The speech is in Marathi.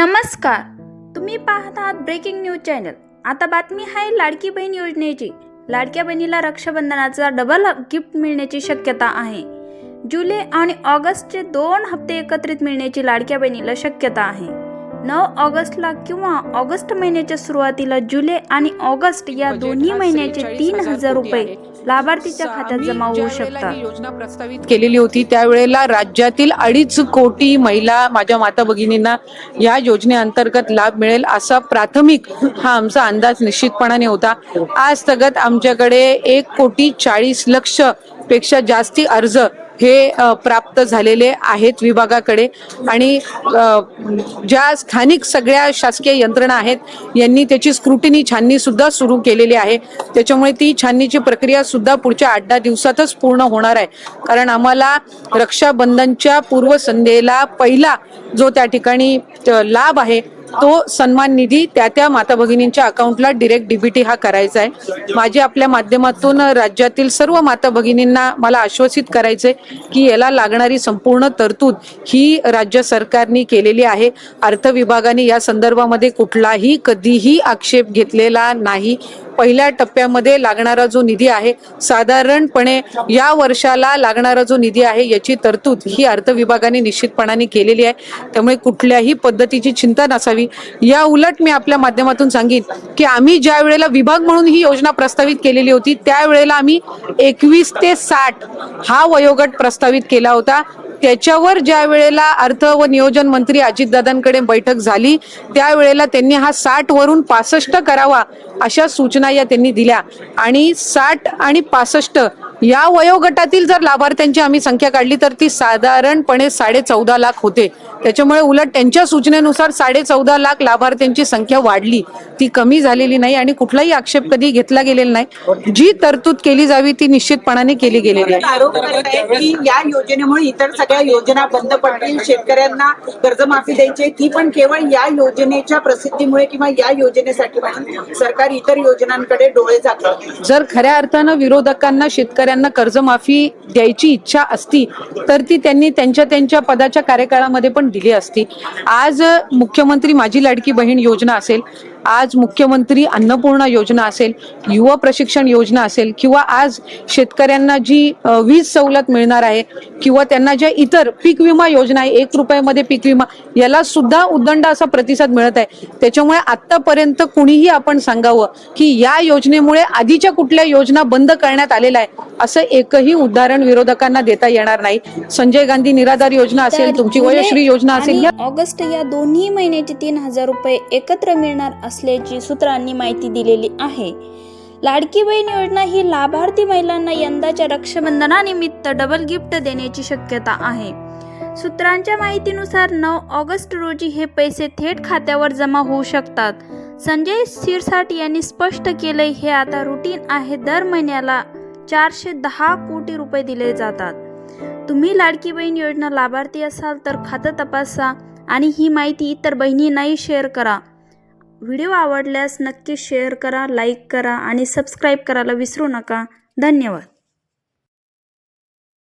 नमस्कार. तुम्ही पाहत आहात ब्रेकिंग न्यूज चॅनल. आता बातमी आहे लाडकी बहीण योजनेची. लाडक्या बहिणीला रक्षाबंधनाचा डबल गिफ्ट मिळण्याची शक्यता आहे. जुलै आणि ऑगस्टचे दोन हप्ते एकत्रित मिळण्याची लाडक्या बहिणीला शक्यता आहे. नऊ ऑगस्टला किंवा ऑगस्ट महिन्याच्या सुरुवातीला जुलै आणि ऑगस्ट या दोन्ही महिन्याचे तीन हजार रुपये लाभार्थीच्या खात्यात जमा होऊ शकतात. योजना प्रस्तावित केलेली होती त्यावेळेला राज्यातील अडीच कोटी महिला माझ्या माता भगिनींना या योजनेअंतर्गत लाभ मिळेल असा प्राथमिक हा आमचा अंदाज निश्चितपणाने होता. आज तगत आमच्याकडे एक कोटी चाळीस लक्षपेक्षा जास्ती अर्ज हे प्राप्त झालेले आहेत विभागाकडे. आणि ज्या स्थानिक सगळ्या शासकीय यंत्रणा आहेत यांनी त्याची स्क्रुटिनी छाननी सुद्धा सुरू केलेली आहे. त्याच्यामुळे ती छाननीची प्रक्रिया सुद्धा पुढच्या आठ दहा दिवसातच पूर्ण होणार आहे. कारण आम्हाला रक्षाबंधनच्या पूर्वसंध्येला पहिला जो त्या ठिकाणी लाभ आहे तो सन्मान निधी त्या त्या माता भगिनींच्या अकाउंटला डिरेक्ट डीबीटी हा करायचा आहे. माझी आपल्या माध्यमातून राज्यातील सर्व माता भगिनींना मला आश्वासित करायचंय की याला लागणारी संपूर्ण तरतूद ही राज्य सरकारने केलेली आहे. अर्थ विभागाने या संदर्भामध्ये कुठलाही कधीही आक्षेप घेतलेला नाही. पहिल्या टप्प्यामध्ये लागणारा जो निधी आहे साधारणपणे या वर्षाला लागणारा जो निधी आहे याची तरतूद ही अर्थ विभागाने निश्चितपणाने केलेली आहे. त्यामुळे कुठल्याही पद्धतीची चिंता नसावी. या उलट मी आपल्या माध्यमातून सांगेन की आम्ही ज्या वेळेला विभाग म्हणून ही योजना प्रस्तावित केलेली होती त्यावेळेला आम्ही एकवीस ते साठ हा वयोगट प्रस्तावित केला होता. त्याच्यावर ज्या वेळेला अर्थ व नियोजन मंत्री अजितदादांकडे बैठक झाली त्यावेळेला त्यांनी हा साठ वरून पासष्ट करावा अशा सूचना या त्यांनी दिल्या. आणि साठ आणि पासष्ट या वयोगटातील जर लाभार्थ्यांची आम्ही संख्या काढली तर ती साधारणपणे साडे चौदा लाख होते. त्याच्यामुळे उलट त्यांच्या सूचनेनुसार साडे चौदा लाख लाभार्थ्यांची संख्या वाढली. ती कमी झालेली नाही आणि कुठलाही आक्षेप कधी घेतला गेलेला नाही. जी तरतूद केली जावी ती निश्चितपणाने केली गेलेली आहे. की या योजनेमुळे इतर सगळ्या योजना बंद पडतील शेतकऱ्यांना कर्जमाफी द्यायची ती पण केवळ या योजनेच्या प्रसिद्धीमुळे किंवा या योजनेसाठी सरकार इतर योजनांकडे डोळे झाकलं. जर खऱ्या अर्थानं विरोधकांना शेतकऱ्यांना कर्जमाफी द्यायची इच्छा असती तर ती त्यांनी त्यांच्या त्यांच्या पदाच्या कार्यकाळामध्ये पण दिली असती. आज मुख्यमंत्री माझी लाडकी बहीण योजना असेल आज मुख्यमंत्री अन्नपूर्णा योजना असेल युवा प्रशिक्षण योजना असेल किंवा आज शेतकऱ्यांना जी वीज सवलत मिळणार आहे किंवा त्यांना ज्या इतर पीक विमा योजना आहे एक रुपयामध्ये पीक विमा याला सुद्धा उदंड असा प्रतिसाद मिळत आहे. त्याच्यामुळे आतापर्यंत कुणीही आपण सांगावं की या योजनेमुळे आधीच्या कुठल्या योजना बंद करण्यात आलेल्या आहे असं एकही उदाहरण विरोधकांना देता येणार नाही. संजय गांधी निराधार योजना असेल तुमची वयश्री योजना असेल ऑगस्ट या दोन्ही महिन्याचे तीन हजार रुपये एकत्र मिळणार असल्याची सूत्रांनी माहिती दिलेली आहे. लाडकी बहीण योजना ही लाभार्थी महिलांना यंदाच्या रक्षाबंधनानिमित्त डबल गिफ्ट देण्याची शक्यता आहे. सूत्रांच्या माहितीनुसार नऊ ऑगस्ट रोजी हे पैसे थेट खात्यावर जमा होऊ शकतात. संजय शिरसाट यांनी स्पष्ट केलंय हे आता रुटीन आहे. दर महिन्याला चारशे दहा कोटी रुपये दिले जातात. तुम्ही लाडकी बहीण योजना लाभार्थी असाल तर खातं तपासा आणि ही माहिती इतर बहिणींनाही शेअर करा. व्हिडिओ आवडल्यास नक्की शेअर करा लाईक करा आणि सबस्क्राईब करायला विसरू नका. धन्यवाद.